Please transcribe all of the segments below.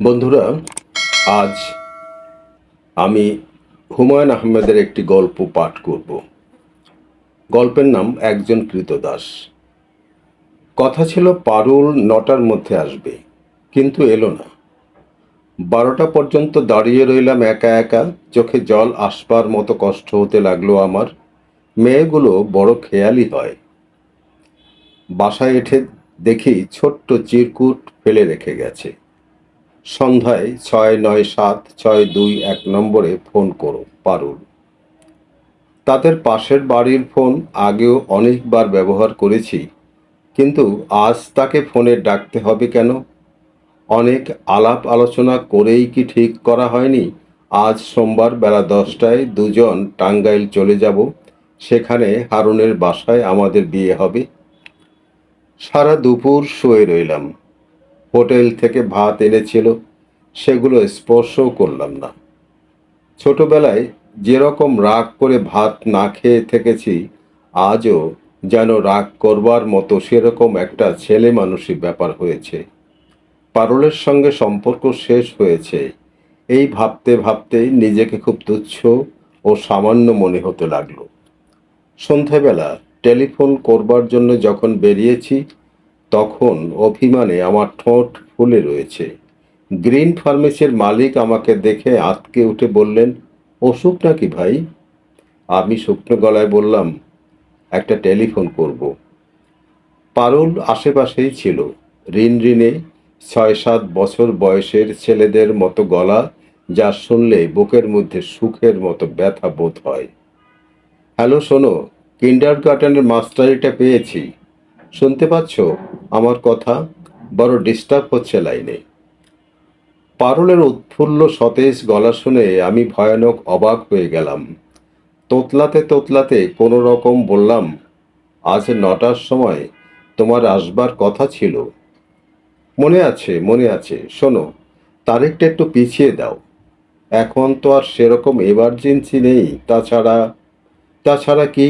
বন্ধুরা, আজ আমি হুমায়ুন আহমেদের একটি গল্প পাঠ করব। গল্পের নাম একজন কৃতদাস। কথা ছিল, পারুল নটার মধ্যে আসবে, কিন্তু এলো না। বারোটা পর্যন্ত দাঁড়িয়ে রইলাম একা একা, চোখে জল আসবার মতো কষ্ট হতে লাগল আমার। মেয়েগুলো বড় খেয়ালি হয়। বাসায় এঠে দেখি ছোট্ট চিরকুট ফেলে রেখে গেছে। সন্ধ্যায় ছয় নয় সাত ছয় দুই এক নম্বরে ফোন করো, পারুল। তাদের পাশের বাড়ির ফোন আগেও অনেকবার ব্যবহার করেছি, কিন্তু আজ তাকে ফোনে ডাকতে হবে কেন? অনেক আলাপ আলোচনা করেই কি ঠিক করা হয়নি? আজ সোমবার বেলা দশটায় দুজন টাঙ্গাইল চলে যাব, সেখানে হারুনের বাসায় আমাদের বিয়ে হবে। সারা দুপুর শুয়ে রইলাম। হোটেল থেকে ভাত এনেছিল, সেগুলো স্পর্শও করলাম না। ছোটবেলায় যেরকম রাগ করে ভাত না খেয়ে থেকেছি, আজও যেন রাগ করবার মতো সেরকম একটা ছেলে মানুষই ব্যাপার হয়েছে। পারলের সঙ্গে সম্পর্ক শেষ হয়েছে, এই ভাবতে ভাবতেই নিজেকে খুব তুচ্ছ ও সামান্য মনে হতে লাগল। সন্ধ্যাবেলা টেলিফোন করবার জন্য যখন বেরিয়েছি তখন অভিমানে আমার ঠোঁট ফুলে রয়েছে। গ্রিন ফার্মেসির মালিক আমাকে দেখে আতকে উঠে বললেন, অসুখ নাকি ভাই? আমি শুকনো গলায় বললাম, একটা টেলিফোন করব। পারুল আশেপাশেই ছিল। ঋণ ঋণে ছয় সাত বছর বয়সের ছেলেদের মতো গলা, যা শুনলে বুকের মধ্যে সুখের মতো ব্যথা বোধ হয়। হ্যালো, শোনো কিন্ডার গার্ডেনের মাস্টারিটা পেয়েছি। শুনতে পাচ্ছ? আমার কথা বড় ডিস্টার্ব হচ্ছে লাইনে। পারুলের উৎফুল্ল সতেজ গলা শুনে আমি ভয়ানক অবাক হয়ে গেলাম। তোতলাতে তোতলাতে কোনো রকম বললাম, আজ নটার সময় তোমার আসবার কথা ছিল। মনে আছে মনে আছে। শোনো, তারিখটা একটু পিছিয়ে দাও। এখন তো আর সেরকম এমার্জেন্সি নেই। তাছাড়া তাছাড়া কি?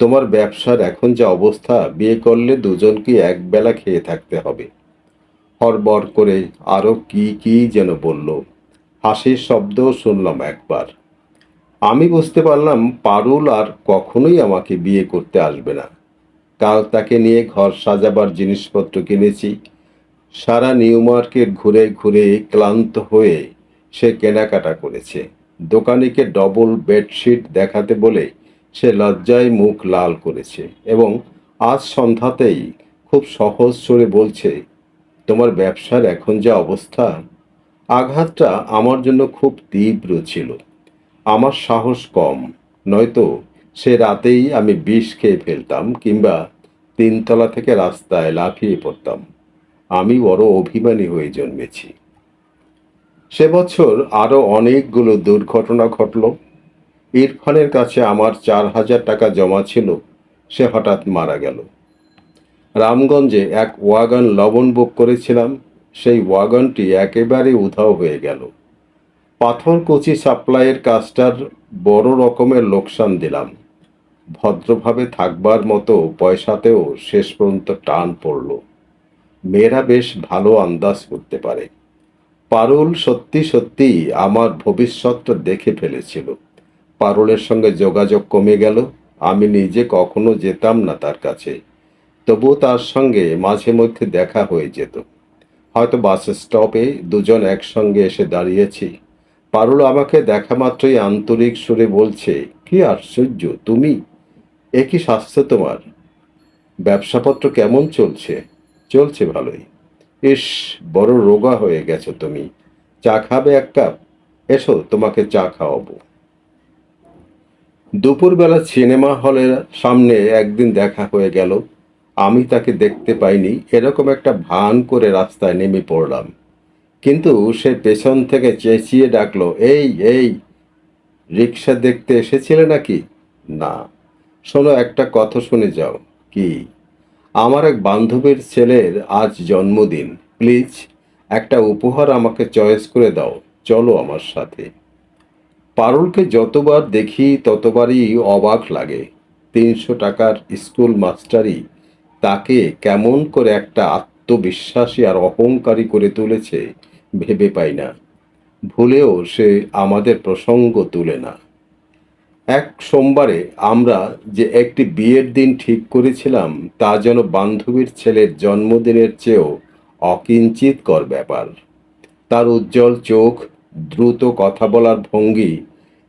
তোমার ব্যবসার এখন যা অবস্থা, বিয়ে করলে দুজনকে একবেলা খেয়ে থাকতে হবে। হরবর করে আরও কি কি যেন বলল। হাসির শব্দও শুনলাম একবার। আমি বুঝতে পারলাম পারুল আর কখনোই আমাকে বিয়ে করতে আসবে না। কাল তাকে নিয়ে ঘর সাজাবার জিনিসপত্র কিনেছি। সারা নিউ মার্কেট ঘুরে ঘুরে ক্লান্ত হয়ে সে কেনাকাটা করেছে। দোকানিকে ডবল বেডশিট দেখাতে বলে সে লজ্জায় মুখ লাল করেছে এবং আজ সন্ধ্যাতেই খুব সহজ সুরে বলছে, তোমার ব্যবসার এখন যা অবস্থা, আঘাতটা আমার জন্য খুব তীব্র ছিল। আমার সাহস কম, নয়তো সে রাতেই আমি বিষ খেয়ে ফেলতাম কিংবা তিনতলা থেকে রাস্তায় লাফিয়ে পড়তাম। আমি বড় অভিমানী হয়ে জন্মেছি। সে বছর আরও অনেকগুলো দুর্ঘটনা ঘটল। ইরফানের কাছে আমার চার হাজার টাকা জমা ছিল, সে হঠাৎ মারা গেল। রামগঞ্জে এক ওয়াগন লবণ বুক করেছিলাম, সেই ওয়াগনটি একেবারে উধাও হয়ে গেল। পাথরকুচি সাপ্লাইয়ের কাজটার বড় রকমের লোকসান দিলাম। ভদ্রভাবে থাকবার মতো পয়সাতেও শেষ পর্যন্ত টান পড়ল। মেয়েরা বেশ ভালো আন্দাজ করতে পারে। পারুল সত্যি সত্যি আমার ভবিষ্যৎটা দেখে ফেলেছিল। পারুলের সঙ্গে যোগাযোগ কমে গেল। আমি নিজে কখনো যেতাম না তার কাছে। তবুও তার সঙ্গে মাঝে মধ্যে দেখা হয়ে যেত। হয়তো বাস স্টপে দুজন একসঙ্গে এসে দাঁড়িয়েছি। পারুল আমাকে দেখা মাত্রই আন্তরিক সুরে বলছে, কি আশ্চর্য, তুমি? এ কি স্বাস্থ্য তোমার? ব্যবসাপত্র কেমন চলছে? চলছে ভালোই। ইস, বড় রোগা হয়ে গেছো তুমি। চা খাবে এক কাপ? এসো, তোমাকে চা খাওয়াবো। দুপুরবেলা সিনেমা হলের সামনে একদিন দেখা হয়ে গেল। আমি তাকে দেখতে পাইনি, এরকম একটা ভান করে রাস্তায় নেমে পড়লাম। কিন্তু সে পেছন থেকে চেঁচিয়ে ডাকলো, এই এই রিক্সা দেখতে এসেছিলে নাকি? না। শোনো, একটা কথা শুনে যাও। কি? আমার এক বান্ধবীর ছেলের আজ জন্মদিন। প্লিজ, একটা উপহার আমাকে চয়েস করে দাও। চলো আমার সাথে। পারুলকে যতবার দেখি ততবারই অবাক লাগে। তিনশো টাকার স্কুল মাস্টারই তাকে কেমন করে একটা আত্মবিশ্বাসী আর অহংকারী করে তুলেছে ভেবে পাই না। ভুলেও সে আমাদের প্রসঙ্গ তুলে না। এক সোমবারে আমরা যে একটি বিয়ের দিন ঠিক করেছিলাম, তা যেন বান্ধবীর ছেলের জন্মদিনের চেয়েও অকিঞ্চিতকর ব্যাপার। তার উজ্জ্বল চোখ দ্রুত কথা বলার ভঙ্গি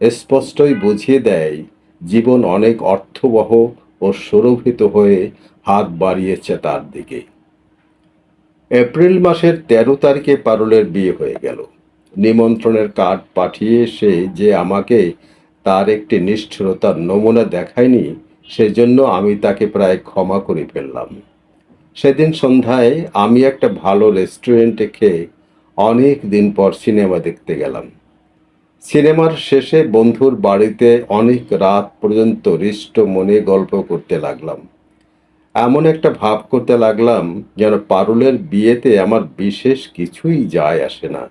স্পষ্টই বুঝিয়ে দেয়, জীবন অনেক অর্থবহ ও সুরভিত হয়ে হাত বাড়িয়েছে তার দিকে। এপ্রিল মাসের তেরো তারিখে পারুলের বিয়ে হয়ে গেল। নিমন্ত্রণের কার্ড পাঠিয়ে সে যে আমাকে তার একটি নিষ্ঠুরতার নমুনা দেখায়নি, সেজন্য আমি তাকে প্রায় ক্ষমা করে ফেললাম। সেদিন সন্ধ্যায় আমি একটা ভালো রেস্টুরেন্টে খেয়ে অনেক দিন পর সিনেমা দেখতে গেলাম। সিনেমার শেষে বন্ধুর বাড়িতে অনেক রাত পর্যন্ত হৃষ্ট মনে গল্প করতে লাগলাম। এমন একটা ভাব করতে লাগলাম যেন পারুলের বিয়েতে আমার বিশেষ কিছুই যায় আসে না।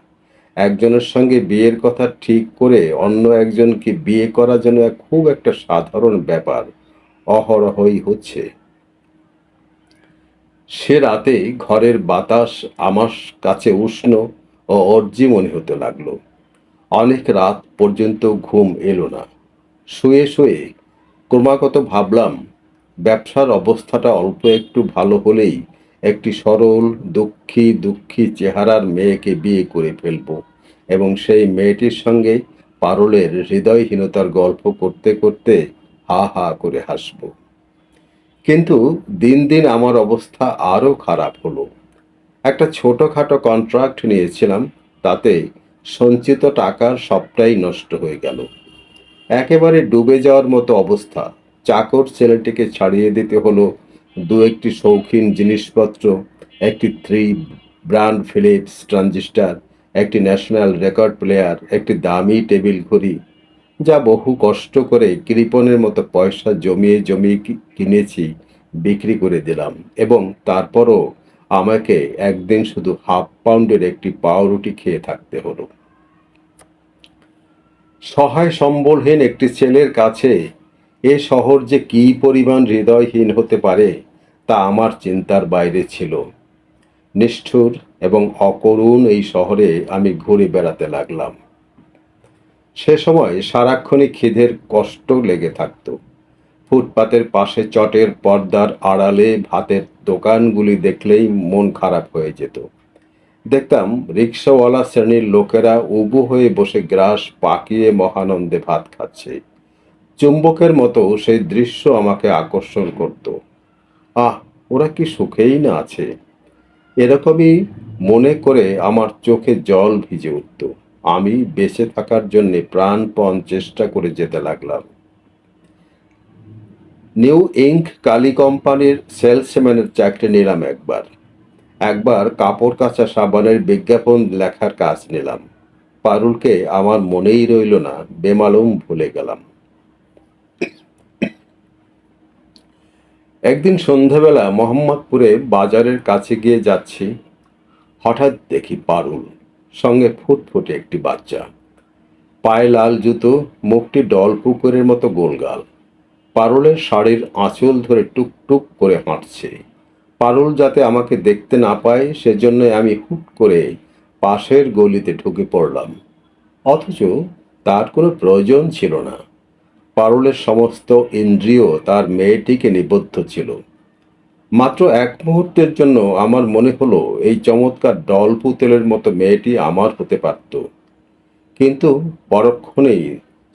একজনের সঙ্গে বিয়ের কথা ঠিক করে অন্য একজনকে বিয়ে করা যেন খুব একটা সাধারণ ব্যাপার, অহরহই হচ্ছে। সে রাতে ঘরের বাতাস আমার কাছে উষ্ণ ও অর্জি মনে হতে লাগল। অনেক রাত পর্যন্ত ঘুম এলো না। শুয়ে শুয়ে ক্রমাগত ভাবলাম, ব্যবসার অবস্থাটা অল্প একটু ভালো হলেই একটি সরল, দুঃখী দুঃখী চেহারার মেয়েকে বিয়ে করে ফেলব এবং সেই মেয়েটির সঙ্গে পারলের হৃদয়হীনতার গল্প করতে করতে হা হা করে হাসব। কিন্তু দিন দিন আমার অবস্থা আরও খারাপ হলো। একটা ছোটোখাটো কন্ট্রাক্ট নিয়েছিলাম, তাতে সঞ্চিত টাকার সবটাই নষ্ট হয়ে গেল। একেবারে ডুবে যাওয়ার মতো অবস্থা। চাকর ছেলেটিকে ছাড়িয়ে দিতে হলো দু একটি শৌখিন জিনিসপত্র, একটি থ্রি ব্র্যান্ড ফিলিপস ট্রানজিস্টার একটি ন্যাশনাল রেকর্ড প্লেয়ার একটি দামি টেবিল ঘড়ি যা বহু কষ্ট করে কৃপণের মতো পয়সা জমিয়ে জমিয়ে কিনেছি, বিক্রি করে দিলাম। এবং তারপরও আমাকে একদিন শুধু হাফ পাউন্ডের একটি পাউরুটি খেয়ে থাকতে হলো। সহায় সম্বলহীন একটি ছেলের কাছে এ শহর যে কী পরিমাণ হৃদয়হীন হতে পারে, তা আমার চিন্তার বাইরে ছিল। নিষ্ঠুর এবং অকরুণ এই শহরে আমি ঘুরে বেড়াতে লাগলাম। সে সময় সারাক্ষণই খিদের কষ্ট লেগে থাকত। ফুটপাতের পাশে চটের পর্দার আড়ালে ভাতের দোকানগুলি দেখলেই মন খারাপ হয়ে যেত। দেখতাম রিক্সাওয়ালা শ্রেণির লোকেরা উবু হয়ে বসে গ্রাস পাকিয়ে মহানন্দে ভাত খাচ্ছে। চুম্বকের মতো সেই দৃশ্য আমাকে আকর্ষণ করত। আহ, ওরা কি সুখেই না আছে? এরকমই মনে করে আমার চোখে জল ভিজে উঠত। আমি বেঁচে থাকার জন্য প্রাণপণ চেষ্টা করে যেতে লাগলাম। নিউ ইঙ্ক কালি কোম্পানির সেলসম্যানের চাকরি নিলাম একবার। একবার কাপড় কাচা সাবানের বিজ্ঞাপন লেখার কাজ নিলাম। পারুলকে আমার মনেই রইল না, বেমালুম ভুলে গেলাম। একদিন সন্ধ্যাবেলা মোহাম্মদপুরে বাজারের কাছে গিয়ে যাচ্ছি, হঠাৎ দেখি পারুল। সঙ্গে ফুটফুটে একটি বাচ্চা। পায়ে লাল জুতো, মুখটি ডল পুকুরের মতো গোলগাল। পারুলের শাড়ির আঁচল ধরে টুকটুক করে হাঁটছে। পারুল যাতে আমাকে দেখতে না পায় সেজন্য আমি হুট করে পাশের গলিতে ঢুকে পড়লাম। অথচ তার কোনো প্রয়োজন ছিল না। পারুলের সমস্ত ইন্দ্রিয় তার মেয়েটিকে নিবদ্ধ ছিল। মাত্র এক মুহূর্তের জন্য আমার মনে হলো এই চমৎকার ডল পুতুলের মতো মেয়েটি আমার হতে পারত। কিন্তু পরক্ষণেই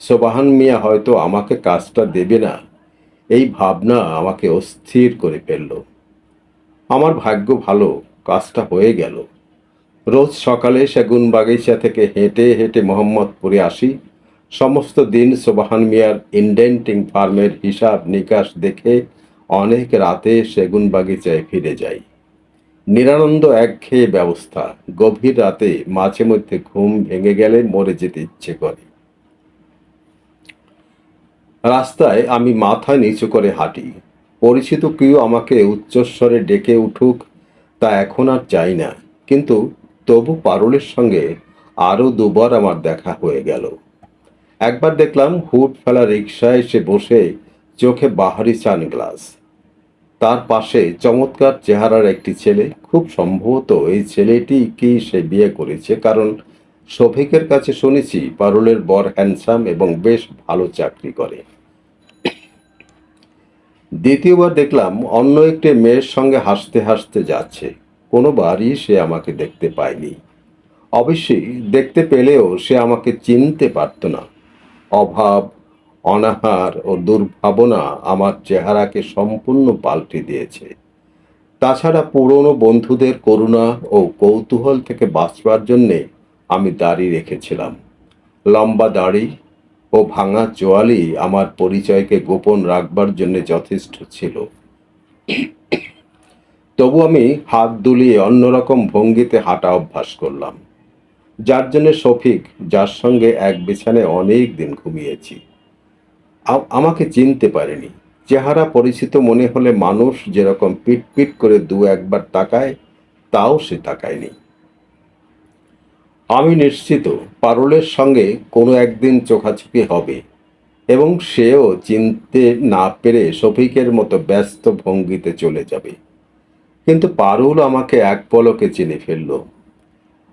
সোবাহান মিয়া হয়তো আমাকে কাজটা দেবে না, এই ভাবনা আমাকে অস্থির করে ফেলল। আমার ভাগ্য ভালো, কাজটা হয়ে গেল। রোজ সকালে সেগুন বাগিচা থেকে হেঁটে হেঁটে মোহাম্মদপুরে আসি। সমস্ত দিন সোবাহান মিয়ার ইন্ডেন্টিং ফার্মের হিসাব নিকাশ দেখে অনেক রাতে সেগুন বাগিচায় ফিরে যাই। নিরানন্দ একঘেয়ে ব্যবস্থা, গভীর রাতে মাঝে মধ্যে ঘুম ভেঙে গেলে মরে যেতে ইচ্ছে করে। রাস্তায় আমি মাথা নিচু করে হাঁটি। পরিচিত কেউ আমাকে উচ্চস্বরে ডেকে উঠুক, তা এখন আর চাই না। কিন্তু তবু পারুলের সঙ্গে আরও দুবার আমার দেখা হয়ে গেল। একবার দেখলাম হুট ফেলা রিক্সায় এসে বসে চোখে বাহারি সানগ্লাস। তার পাশে চমৎকার চেহারার একটি ছেলে। খুব সম্ভবত এই ছেলেটি কি সে বিয়ে করেছে? কারণ শফিকের কাছে শুনেছি, পারুলের বর হ্যান্ডসাম এবং বেশ ভালো চাকরি করে। দ্বিতীয়বার দেখলাম, অন্য একটি মেয়ের সঙ্গে হাসতে হাসতে যাচ্ছে। কোনোবারই সে আমাকে দেখতে পায়নি। অবশ্যই দেখতে পেলেও সে আমাকে চিনতে পারত না। অভাব অনাহার ও দুর্ভাবনা আমার চেহারাকে সম্পূর্ণ পাল্টে দিয়েছে। তাছাড়া পুরনো বন্ধুদের করুণা ও কৌতূহল থেকে বাঁচবার জন্যে আমি দাড়ি রেখেছিলাম। লম্বা দাড়ি ও ভাঙা চোয়ালি আমার পরিচয়কে গোপন রাখবার জন্য যথেষ্ট ছিল। তবু আমি হাত দুলিয়ে অন্যরকম ভঙ্গিতে হাঁটা অভ্যাস করলাম। যার জন্য শফিক, যার সঙ্গে এক বিছানায় অনেক দিন ঘুমিয়েছি। আমাকে চিনতে পারেনি। চেহারা পরিচিত মনে হলে মানুষ যেরকম পিট পিট করে দু একবার তাকায়, তাও সে তাকায়নি। আমি নিশ্চিত পারুলের সঙ্গে কোনো একদিন চোখাচোখি হবে এবং সেও চিনতে না পেরে শফিকের মতো ব্যস্ত ভঙ্গিতে চলে যাবে। কিন্তু পারুল আমাকে এক পলকে চিনে ফেলল।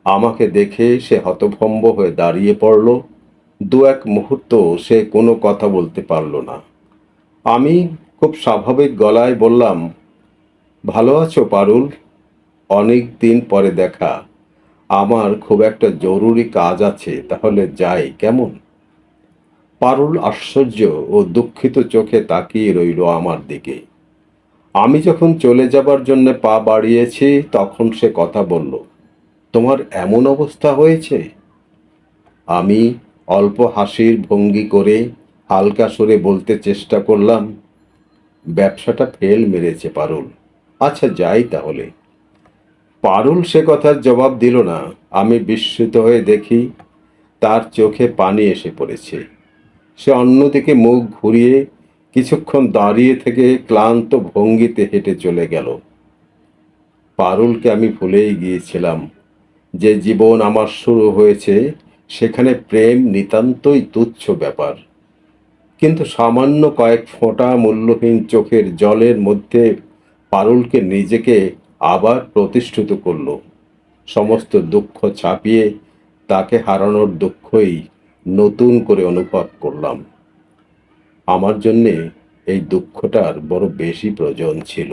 আমাকে দেখে সে হতভম্ব হয়ে দাঁড়িয়ে পড়ল। দু এক মুহূর্ত সে কোনো কথা বলতে পারল না। আমি খুব স্বাভাবিক গলায় বললাম, ভালো আছো পারুল? অনেক দিন পরে দেখা। আমার খুব একটা জরুরি কাজ আছে, তাহলে যাই, কেমন? পারুল আশ্চর্য ও দুঃখিত চোখে তাকিয়ে রইল আমার দিকে। আমি যখন চলে যাবার জন্য পা বাড়িয়েছি, তখন সে কথা বলল, তোমার এমন অবস্থা হয়েছে আমি অল্প হাসির ভঙ্গি করে হালকা সুরে বলতে চেষ্টা করলাম, ব্যবসাটা ফেল মেরেছে পারুল। আচ্ছা যাই তাহলে। পারুল সে কথার জবাব দিল না। আমি বিস্মিত হয়ে দেখি তার চোখে পানি এসে পড়েছে। সে অন্যদিকে মুখ ঘুরিয়ে কিছুক্ষণ দাঁড়িয়ে থেকে ক্লান্ত ভঙ্গিতে হেঁটে চলে গেল। পারুলকে আমি ভুলেই গিয়েছিলাম যে জীবন আমার শুরু হয়েছে সেখানে প্রেম নিতান্তই তুচ্ছ ব্যাপার। কিন্তু সামান্য কয়েক ফোঁটা মূল্যহীন চোখের জলের মধ্যে পারুলকে নিজেকে আবার প্রতিষ্ঠিত করল। সমস্ত দুঃখ ছাপিয়ে তাকে হারানোর দুঃখই নতুন করে অনুভব করলাম। আমার জন্যে এই দুঃখটার বড় বেশি প্রয়োজন ছিল।